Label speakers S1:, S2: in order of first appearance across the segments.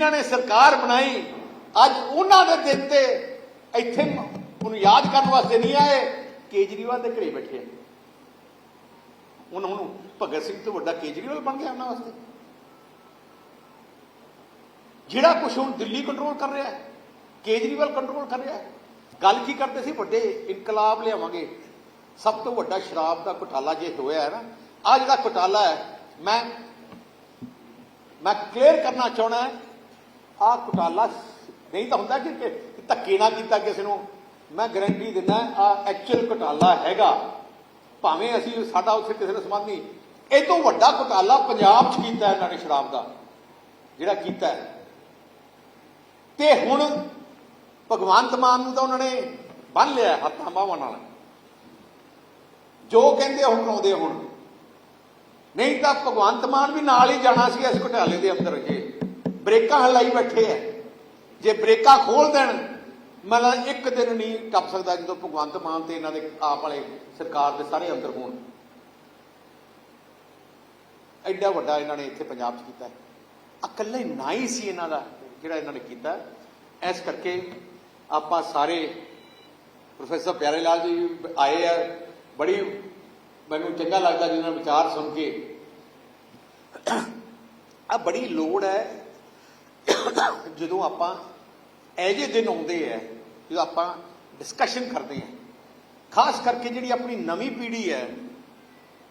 S1: ਜਿਨ੍ਹਾਂ ਨੇ ਸਰਕਾਰ ਬਣਾਈ, ਅੱਜ ਉਹਨਾਂ ਦੇ ਦਿਨ ਤੇ ਇੱਥੇ ਉਹਨੂੰ ਯਾਦ ਕਰਨ ਵਾਸਤੇ ਨਹੀਂ ਆਏ, ਕੇਜਰੀਵਾਲ ਦੇ ਘਰੇ ਬੈਠੇ ਉਹਨਾਂ ਨੂੰ ਭਗਤ ਸਿੰਘ ਤੋਂ ਵੱਡਾ ਕੇਜਰੀਵਾਲ ਬਣ ਗਿਆ ਉਹਨਾਂ ਵਾਸਤੇ। ਜਿਹੜਾ ਕੁਝ ਹੁਣ ਦਿੱਲੀ ਕੰਟਰੋਲ ਕਰ ਰਿਹਾ ਹੈ, ਕੇਜਰੀਵਾਲ ਕੰਟਰੋਲ ਕਰ ਰਿਹਾ ਹੈ, ਗੱਲ ਕੀ ਕਰਦੇ ਸੀ? ਵੱਡੇ ਇਨਕਲਾਬ ਲਿਆਵਾਂਗੇ। ਸਭ ਤੋਂ ਵੱਡਾ ਸ਼ਰਾਬ ਦਾ ਘੁਟਾਲਾ ਜੇ ਹੋਇਆ ਹੈ ਨਾ ਆ ਜਿਹੜਾ ਘੁਟਾਲਾ ਹੈ, ਮੈਂ ਮੈਂ ਕਲੀਅਰ ਕਰਨਾ ਚਾਹਣਾ ਆ ਘੁਟਾਲਾ ਨਹੀਂ ਤਾਂ ਹੁੰਦਾ ਕਿ ਕਿ ਧੱਕੇ ਨਾ ਕੀਤਾ ਕਿਸੇ ਨੂੰ। ਮੈਂ ਗਾਰੰਟੀ ਦਿੰਦਾ, ਆ ਐਕਚੁਅਲ ਘੁਟਾਲਾ ਹੈਗਾ। ਭਾਵੇਂ ਅਸੀਂ ਸਾਡਾ ਉੱਥੇ ਕਿਸੇ ਨਾਲ ਸੰਬੰਧ ਨਹੀਂ। ਇਹ ਤੋਂ ਵੱਡਾ ਘੁਟਾਲਾ ਪੰਜਾਬ 'ਚ ਕੀਤਾ ਇਹਨਾਂ ਨੇ ਸ਼ਰਾਬ ਦਾ, ਜਿਹੜਾ ਕੀਤਾ ਤੇ ਹੁਣ ਭਗਵੰਤ ਮਾਨ ਨੂੰ ਤਾਂ ਉਹਨਾਂ ਨੇ ਬੰਨ ਲਿਆ ਹੱਥਾਂ ਬਾਹਾਂ ਨਾਲ। ਜੋ ਕਹਿੰਦੇ ਹੁਣ ਕਰਾਉਂਦੇ ਹੁਣ। ਨਹੀਂ ਤਾਂ ਭਗਵੰਤ ਮਾਨ ਵੀ ਨਾਲ ਹੀ ਜਾਣਾ ਸੀ ਇਸ ਘੁਟਾਲੇ ਦੇ ਅੰਦਰ ਜੇ ਬ੍ਰੇਕਾਂ ਹਲਾਈ ਬੈਠੇ ਐ ਜੇ ਬ੍ਰੇਕਾਂ ਖੋਲ ਦੇਣ, ਮਤਲਬ ਇੱਕ ਦਿਨ ਨਹੀਂ ਟੱਪ ਸਕਦਾ ਜਦੋਂ ਭਗਵੰਤ ਮਾਨ ਤੇ ਇਹਨਾਂ ਦੇ ਆਪ ਵਾਲੇ ਸਰਕਾਰ ਦੇ ਸਾਰੇ ਅੰਦਰ ਹੋਣ। ਐਡਾ ਵੱਡਾ ਇਹਨਾਂ ਨੇ ਇੱਥੇ ਪੰਜਾਬ 'ਚ ਕੀਤਾ। ਹੈ ਇਕੱਲੇ ਨਾ ਹੀ ਸੀ ਇਹਨਾਂ ਦਾ ਜਿਹੜਾ ਇਹਨਾਂ ਨੇ ਕੀਤਾ। ਇਸ ਕਰਕੇ ਆਪਾਂ ਸਾਰੇ ਪ੍ਰੋਫੈਸਰ ਪਿਆਰੇ ਲਾਲ ਜੀ ਆਏ ਆ। ਬੜੀ ਮੈਨੂੰ ਚੰਗਾ ਲੱਗਦਾ ਜਿਹਨਾਂ ਦੇ ਵਿਚਾਰ ਸੁਣ ਕੇ। ਆ ਬੜੀ ਲੋੜ ਹੈ ਜਦੋਂ ਆਪਾਂ ਇਹ ਜਿਹੇ ਦਿਨ ਆਉਂਦੇ ਆ, ਜਦੋਂ ਆਪਾਂ ਡਿਸਕਸ਼ਨ ਕਰਦੇ ਆ, ਖਾਸ ਕਰਕੇ ਜਿਹੜੀ ਆਪਣੀ ਨਵੀਂ ਪੀੜ੍ਹੀ ਹੈ,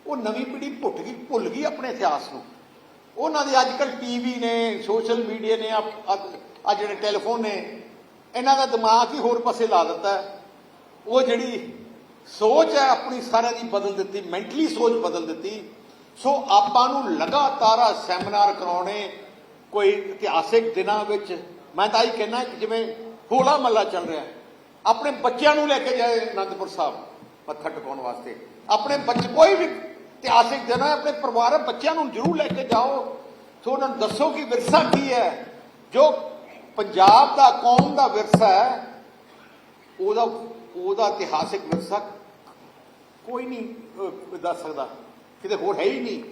S1: ਉਹ ਨਵੀਂ ਪੀੜ੍ਹੀ ਭੁੱਟ ਗਈ, ਭੁੱਲ ਗਈ ਆਪਣੇ ਇਤਿਹਾਸ ਨੂੰ। ਉਹਨਾਂ ਦੇ ਅੱਜ ਕੱਲ ਟੀਵੀ ਨੇ ਸੋਸ਼ਲ ਮੀਡੀਆ ਨੇ ਆ ਜਿਹੜੇ ਟੈਲੀਫੋਨ ਨੇ, ਇਹਨਾਂ ਦਾ ਦਿਮਾਗ ਹੀ ਹੋਰ ਪਾਸੇ ਲਾ ਦਿੱਤਾ। ਉਹ ਜਿਹੜੀ ਸੋਚ ਹੈ, ਆਪਣੀ ਸਾਰਿਆਂ ਦੀ ਬਦਲ ਦਿੱਤੀ ਮੈਂਟਲੀ ਸੋਚ ਬਦਲ ਦਿੱਤੀ। ਸੋ ਆਪਾਂ ਨੂੰ ਲਗਾਤਾਰ ਸੈਮੀਨਾਰ ਕਰਾਉਣੇ ਕੋਈ ਇਤਿਹਾਸਿਕ ਦਿਨਾਂ ਵਿੱਚ ਮੈਂ ਤਾਂ ਇਹ ਕਹਿਣਾ ਕਿ ਜਿਵੇਂ ਹੋਲਾ ਮੱਲਾ ਚੱਲ ਰਿਹਾ ਆਪਣੇ ਬੱਚਿਆਂ ਨੂੰ ਲੈ ਕੇ ਜਾਏ ਅਨੰਦਪੁਰ ਸਾਹਿਬ ਮੱਥਾ ਟਿਕਾਉਣ ਵਾਸਤੇ। ਆਪਣੇ ਬੱਚੇ, ਕੋਈ ਵੀ ਇਤਿਹਾਸਿਕ ਦਿਨ ਹੈ, ਆਪਣੇ ਪਰਿਵਾਰ ਬੱਚਿਆਂ ਨੂੰ ਜ਼ਰੂਰ ਲੈ ਕੇ ਜਾਓ। ਸੋ ਉਹਨਾਂ ਨੂੰ ਦੱਸੋ ਕਿ ਵਿਰਸਾ ਕੀ ਹੈ। ਜੋ ਪੰਜਾਬ ਦਾ, ਕੌਮ ਦਾ ਵਿਰਸਾ ਹੈ, ਉਹਦਾ ਉਹਦਾ ਇਤਿਹਾਸਿਕ ਵਿਰਸਾ ਕੋਈ ਨਹੀਂ ਦੱਸ ਸਕਦਾ। ਕਿਤੇ ਹੋਰ ਹੈ ਹੀ ਨਹੀਂ।